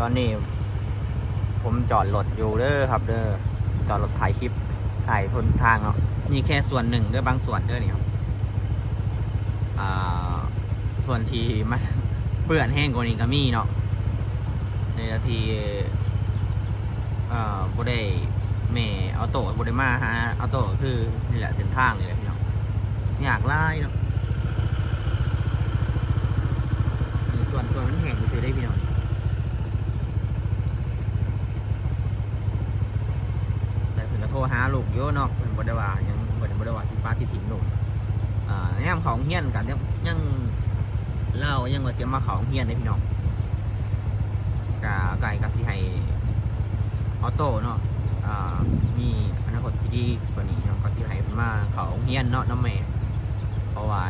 ตอนนี้ ผมจอดรถอยู่เด้อครับเด้อจอดรถถ่ายคลิปถ่ายทนทางเนาะมีแค่ส่วนหนึ่งเด้อบางส่วนเด้อนี่ครับอ่าส่วนที่มันเปื้อนแห้งกว่านี้ก็มีเนาะในนาทีเอ่อบ่ได้แม่เอาโต้บ่ได้มาหาเอาโต้คือนี่แหละเส้นทางนี่แหละพี่น้องอยากไล่เนาะส่วนส่วนมันแห้งซื้อได้พี่น้อง แต่เพิ่นก็ โทรหาลูกอยู่เนาะเพิ่นบดว่ายังบ่ได้บ่ได้ว่าที่ป้าที่ถิ่มลูกอ่ายามเขาโรงเฮียนกันยังยังเล่ายังว่าสิมาขาโรงเฮียนได้พี่น้องกะไก่ก็สิให้ออโต้เนาะอ่ามีอนาคตที่ดีกว่านี้เนาะก็สิให้เพิ่นมาเขาโรงเฮียนเนาะน้ำแม่เพราะว่า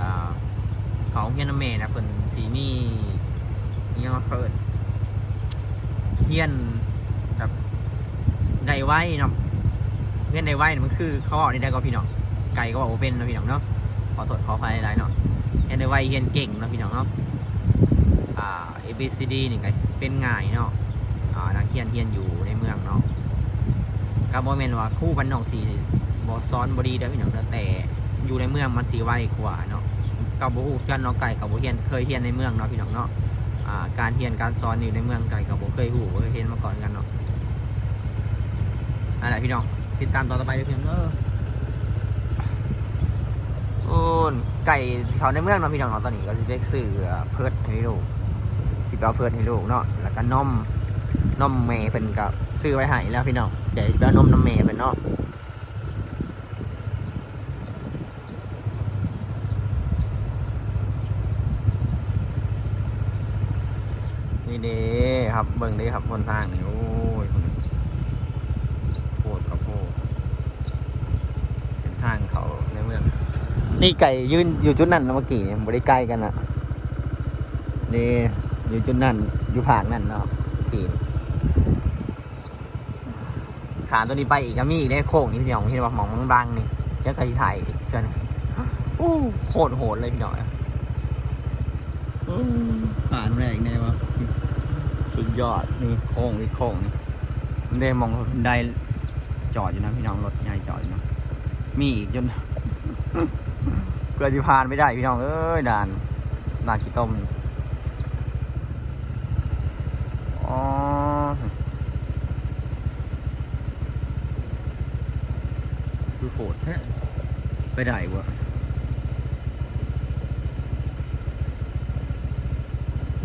อ่าเขาโรงเฮียนน้ำแม่นะเพิ่นสิมีอิหยังว่าเพิ่นเฮียนแบบได้ไว้เนาะ เงื่อนได้ไว้เนี่ยมันคือเขาบอกนี่ได้ก็พี่น้องไก่ก็บอกว่าเป็นนะพี่น้องเนาะขอโทษขอไฟหลายเนาะเงื่อนได้ไว้เฮียนเก่งนะพี่น้องเนาะอ่า A B C D นี่ก็เป็นง่ายเนาะอ่านักเรียนเฮียนอยู่ในเมืองเนาะก็บ่แม่นว่าคู่บ้านนอกสีบ่ซ้อนบ่ดีเด้อพี่น้องแต่อยู่ในเมืองมันสิไวกว่าเนาะกับบ่ฮู้กันเนาะไก่กับบ่เฮียนเคยเฮียนในเมืองเนาะพี่น้องเนาะอ่าการเฮียนการสอนอยู่ในเมืองไก่กับบ่เคยฮู้บ่เคยเห็นมาก่อนกันเนาะอะไรพี่น้อง ติดตามต่อไปด้วยเพียงเออโอ้นไก่เขาในเมืองเนาะพี่น้องเนาะตอนนี้ก็จะได้ซื้อเพิร์ดให้ลูกสิเอาเพิร์ดให้ลูกเนาะแล้วก็นมนมเมย์เพิ่นก็ซื้อไว้ให้แล้วพี่น้องเดี๋ยวจะไปเอานมน้ำเมย์เพิ่นเนาะนี่ด้ครับเบิ่งเด้ครับคนทางนี่โอ้ย โพดกับโพดเป็นทางเขาในเมือง นี่ไก่ยืนอยู่จุดนั้นนะเมื่อกี้บริใกล้กันนะนี่อยู่จุดนั้นอยู่ผากนั่นเนาะเมื่อกี้ขานตัวนี้ไปอีกก็มีอีกได้โค้งนี่พี่น้องที่ว่าหมองบางๆนี่แล้วก็ที่ถ่ายอีกเช่นอู้โคตรโหดเลยพี่น้องผ่านอะไรอีกไงวะสุดยอดนี่โค้งนี่โค้งนี่ได้มองได้จอดอยู่นะพี่น้องรถใหญ่จอดอยู่นะมีอีกจน เกิดจะผ่านไม่ได้พี่น้องเอ้ยด่านด่านขี้ต้มอ๋อคือโหดแท้ไปได้วะ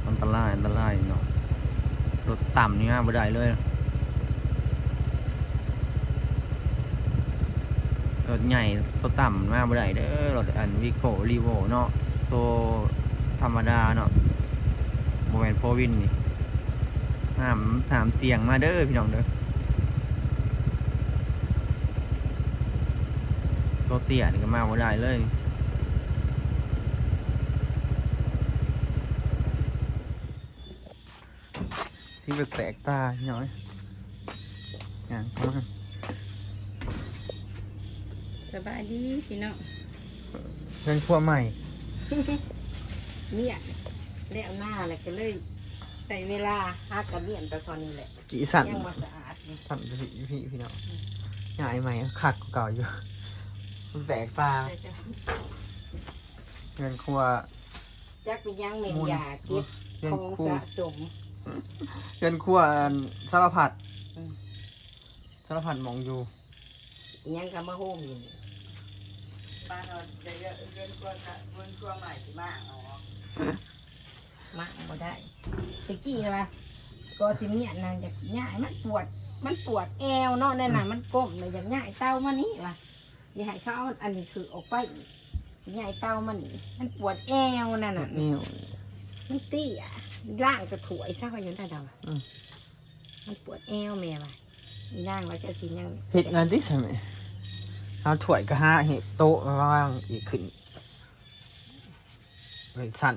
อันตรายอันตรายเนาะรถต่ำนี่มาไม่ได้เลย ร ถใหญ่ตัวต่ำมากบ่ได้เด้อรถอันวิโกรีโวเนาะตัวธรรมดาเนาะโมเมนโฟวินนี่สามสามเสียงมาเด้อพี่น้องเด้อตัวเตี้ยนี่ก็มาบ่ได้เลยสีแปลกตาพี่น้อยอย่างเข้ามา บายดีพี่น้องเพื่อนครัวใหม่ เนี่ยแล้วหน้าเลยก็เลยแต่เวลาหากระเบียนแต่ตอนนี้แหละกี่สั่นยังมาสะอาดอยู่สั่นพี่พี่พี่เนาะใหญ่ไหมคักกว่าเก่าอยู่ มันแปลกตาเงินครัวจักเป็นยังเมนยาเก็บเงินของครัวสะสม เงินครัวอันสารพัดอืม สารพัดหมองอยู่อิหยังก็มาโฮมอยู่นี่ บ้านเราจะเยอะเงินกลัวจะเงินกลัวใหม่ที่มากอ๋อมาบ่ได้ตะกี้นะก็สิเมียนนะอยากย่ายมันปวด มันปวดแอวเนาะนั่นน่ะมันก้มเลยอยากย่ายเต้ามานี่ว่ะสิให้เขาเอาอันนี้คือออกไปอีกสิย่ายเต้ามานี่มันปวดแอวนั่นน่ะนี่มันเตี้ยร่างจะถวยซะว่าอยู่ได้ดอกอืมมันปวดแอวแม่ว่ะอีร่างว่าจะสิยังเห็ดงานที่ใช่ไหม เอาถ้วยก็ห้าเห็ดโต๊ะว่างอีกขึ้นเลยสั่น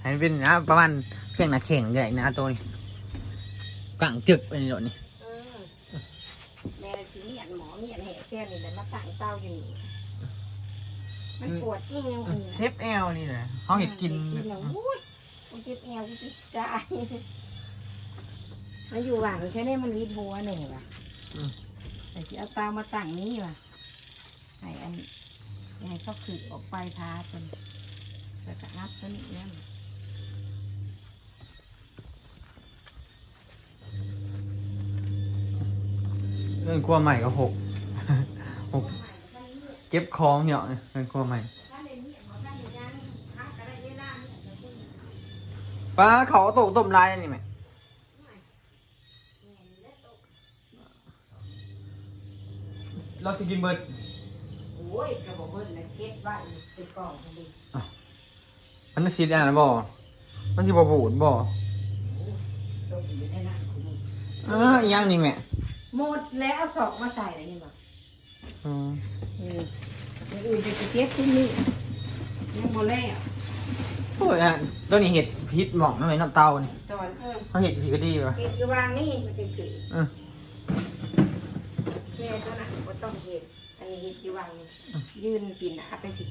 ให้มันเป็นนะประมาณเพียงหนาเข่งเลยนะตัวนี้กังจึกไปในรถนี่อืมแม่สิเมียนหมอเมียนแห่แค่นี้แหละมาตั้งเต้าอยู่นี่มันปวดแอวอันนี้เทปแอลนี่แหละเขาเห็ดกินเห็ดกินแล้วอุ้ยกูเจ็บแอวกูจะตายมาอยู่ว่างแค่นี้มันวิดหัวเนี่ยว่ะอืมแต่สิเอาเตามาตั้งนี้ว่ะ ให้อันให้เขาขึกออกไปพาเป็นแล้วก็อัพตัวนี้เนี่ยเรื่องครัวใหม่ก็หกหกเก็บของเนาะเรื่องครัวใหม่ป้าเขาตะต้มลายอันนี่ไหมเราสกินเบิด อ้ยกระบอกเบิ้ลนะเก็บไว้เป็นกล่องพอดีมันสิอันนั้นบ่ มันสิบ่บูดบ่ตกอยู่ในนั้นคุณนี่อ่าอีหยังนี่แม่หมดแล้วเอาศอกมาใส่อะไรนี่บ่อืมนี่อย่างอื่นจะเก็บที่นี่ยังโมแล้วโอ้ยอะตัวนี้เห็ดพิษหมองน้ำไหมน้ำเต้านี่ตอนเออเขาเห็ดผีก็ดีป่ะเก็บอยู่วางนี่มันจะถือเออแค่ตัวนั้นก็ต้องเห็ดอั นนี้เห็ดอยู่วางนี่ยืนปีนหน้าไปผิด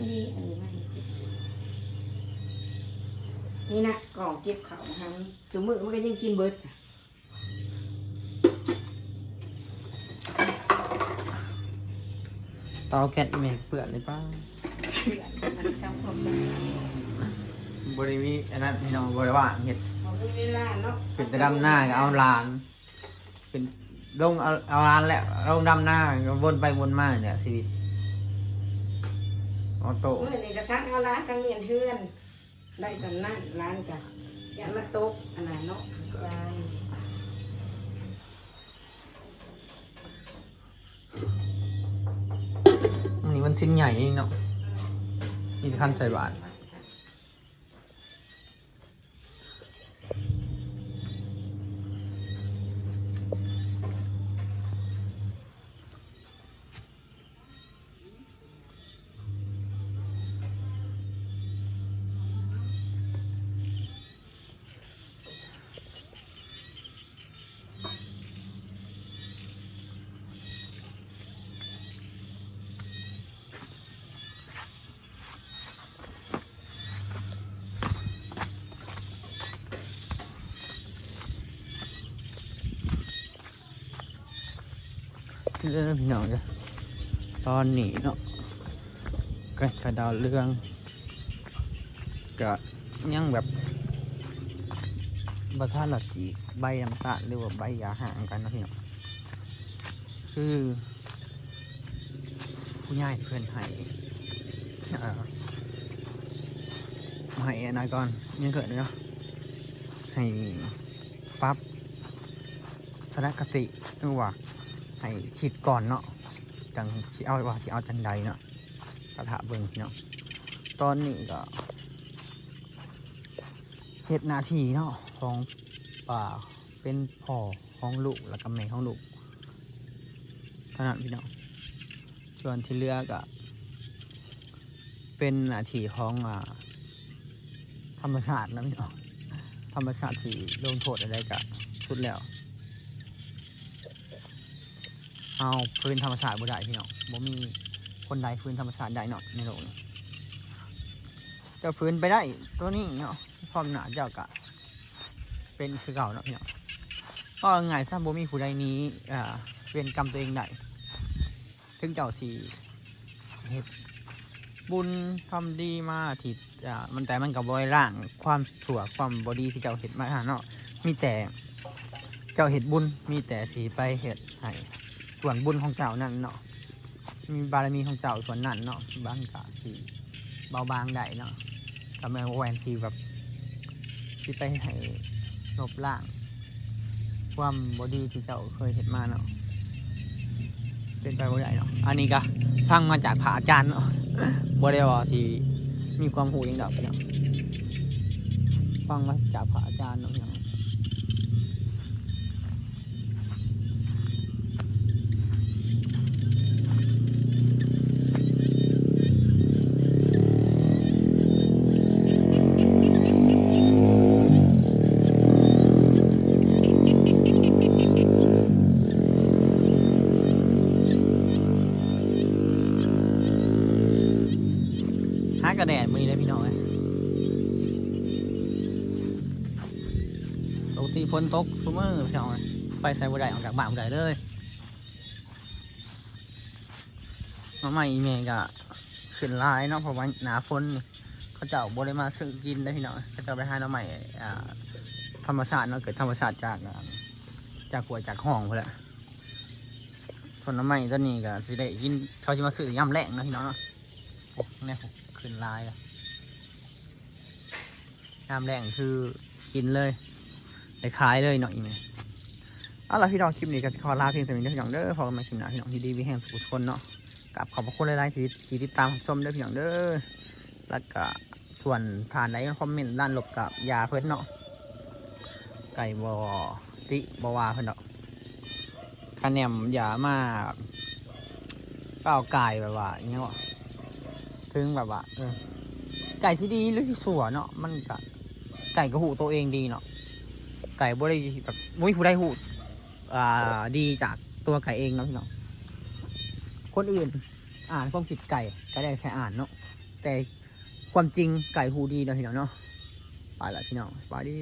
นี่อันนี้ไม่เห็ดนี่นะกล่องเก็บเขาทำสมมือมันก็ยังกินเบิร์ดจ้ะเตาแก๊สแม่เปื่อนเลยป้าเพื่อนมันจำความสะอาดบริวีอันนั้นพี่น้องบริว่างเห็ดพอมีเวลาเนาะเป็นแต่ดำหน้าก็เอาลานเป็น ลงเอาเอาลานแล้วลงดำหน้าก็วนไปวนมาเนี่ยชีวิตออโต้เมื่อนี่กระทั่งเอาร้านทั้งเมียนเพื่อน ได้สำนักร้านจ้ะอย่ามาตกอันนั้นเนาะใช่อันนี้มันสิ้นใหญ่นี่เนาะนี่ขั้นใส่บาท เรื่องพี่น้องจ้ะตอนนี้เนาะก็กระดาวเรื่องก็ยังแบบบะท่าหลัดจีใบน้ำตาลหรือว่าใบยาห่างกันเนาะพี่น้องคือผู้ใหญ่เพื่อนให้ให้อนนั้นก่อนยังเกิดเนาะให้ปั๊บสถานคติหรือว่า ให้คิดก่อนเนาะจังสิเอาว่าสิเอาจังใดเนาะกระทะเบิ่งเนาะตอนนี้ก็เฮ็ดนาทีเนาะของป่าเป็นพ่อของลูกแล้วก็แม่ของลูกเท่านั้นพี่น้องส่วนที่เหลือก็เป็นนาทีของอ่าธรรมชาตินะพี่น้องธรรมชาติสิลงโทษอะไรก็สุดแล้ว เอาฟื้นธรรมชาติบ่ได้พี่น้องบ่มีคนใดฟื้นธรรมชาติได้เนาะในโลกนี้จะฟื้นไปได้ตัวนี้เนาะความหนาเจ้ากะเป็นคือเก่าเนาะพี่น้องก็ง่ายถ้าบ่มีผู้ใดนี้อ่าเวียนกรรมตัวเองได้ถึงเจ้าสีเฮ็ดบุญทำดีมาที่อ่ามันแต่มันกับบริร่างความชั่วความบดีที่เจ้าเห็ดมาเนาะมีแต่เจ้าเห็ดบุญมีแต่สีไปเห็ดให้ ส่วนบุญของเจ้านั่นเนาะมีบารมีของเจ้าส่วนนั้นเนาะบางกะสีเบาบางได้เนาะทำไมแหวนสีแบบสีไปให้ลบล้าง ความบอดีที่เจ้าเคยเห็นมาเนาะเป็นไปบ่ได้เนาะอันนี้ก็ฟังมาจากพระอาจารย์เนาะบ่ได้ว่าสิมีความหูยังดอกเนาะฟังมาจากพระอาจารย์เนาะ กระแดดมือนี้พี่น้องเอ้ยติฝนตกซุมื้อพี่น้องเอ้ยไปใส่บ่ได้ออกจากบ้านบ่ได้เลยมาใหม่อีเมก็ขึ้นลายเนาะเพราะว่าหนาฝนเขาเจ้าบ่ได้มาซื้อกินได้พี่น้องเขาเจ้าไปหาน้าใหม่ธรรมชาติเนาะเกิดธรรมชาติจากจากหัวยจากห้องพุ่นแหละส่วนน้ำใหม่ตัวนี้ก็สิได้กินเขาจะมาซื้อย่ำแรงนะพี่น้องเนาะเนี่ย ขึ้นลายแล้วย่ำแรงคือกินเลยได้ขายเลยเนาะอีเมลเอาล่ะพี่น้องคลิปนี้ก็ขอลาเพียงเท่านี้เด้อพี่น้องเด้อพอกันใหมาคลิปหน้าพี่น้องที่ดีวิแห่งสุขทุกคนเนาะกับขอบพระคุณหลายๆที่ที่ติดตามชมเด้อพี่น้องเด้อแล้วก็ส่วนทานไหนคอมเมนต์ด้านลบกับยาเพิ่นเนาะไก่บอติบวาเพิ่อนเนาะคะแนนอย่ามาก้าวไก่แบบว่าอย่างเงี้ยวะ ถึงแบบว่าเออไก่สิดีหรือสิสัวเนาะมันก็ไก่ก็หูตัวเองดีเนาะไก่บ่ได้แบบมุ้ยผู้ได้หูอ่าดีจากตัวไก่เองเนาะพี่น้องคนอื่น อ่านความคิดไก่ก็ได้แค่อ่านเนาะแต่ความจริงไก่หูดีเนาะพี่น้องเนาะไปละพี่น้องสวัสดี